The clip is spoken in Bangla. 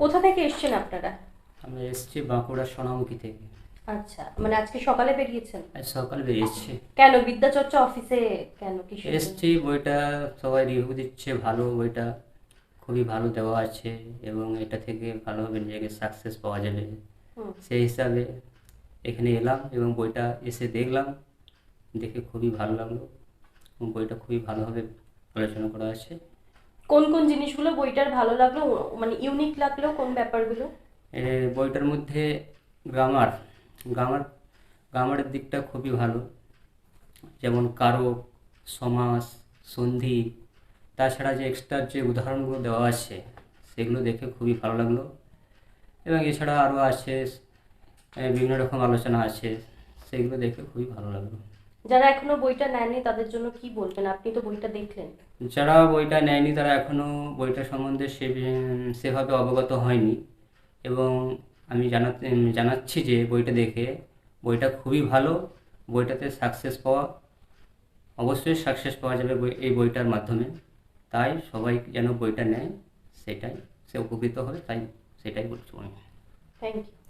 কোথা থেকে এসেছেন আপনারা? আমরা এসেছি বাঁকুড়া সোনামুখী থেকে। আচ্ছা মানে আজকে সকালে বেরিয়েছেন? আজ সকালে বেরিয়েছি। কেন বিদ্যাচর্চা অফিসে কেন কি এসছি বইটা সবাই রিভিউ দিচ্ছে ভালো বইটা খুবই ভালো দেওয়া আছে এবং এটা থেকে ভালোভাবে নিজেকে সাকসেস পাওয়া যাবে। সেই হিসাবে এখানে এলাম এবং বইটা এসে দেখলাম দেখে খুবই ভালো লাগল বইটা খুবই ভালোভাবে আলোচনা করা আছে। কোন কোন জিনিসগুলো বইটার ভালো লাগল মানে ইউনিক লাগল, কোন ব্যাপারগুলো? বইটার মধ্যে গ্রামার গ্রামার গ্রামারের দিকটা খুবই ভালো। যেমন কারক, সমাস, সন্ধি, তাছাড়া যে এক্সট্রা যে উদাহরণগুলো দেওয়া আছে, সেগুলো দেখে খুবই ভালো লাগল। এবং এছাড়া আরও আছে বিভিন্ন রকম আলোচনা আছে, সেগুলো দেখে খুবই ভালো লাগল। যারা এখনও বইটা নেয়নি তাদের জন্য কি বলবেন? আপনি তো বইটা দেখলেন। যারা বইটা নেয়নি তারা এখনও বইটা সম্বন্ধে সে সেভাবে অবগত হয়নি। এবং আমি জানাতে জানাচ্ছি যে বইটা দেখে বইটা খুবই ভালো। বইটাতে সাকসেস পাওয়া অবশ্যই সাকসেস পাওয়া যাবে এই বইটার মাধ্যমে। তাই সবাই যেন বইটা নেয় সেটাই সে উপকৃত হবে তাই সেটাই বলছি আমি। Thank you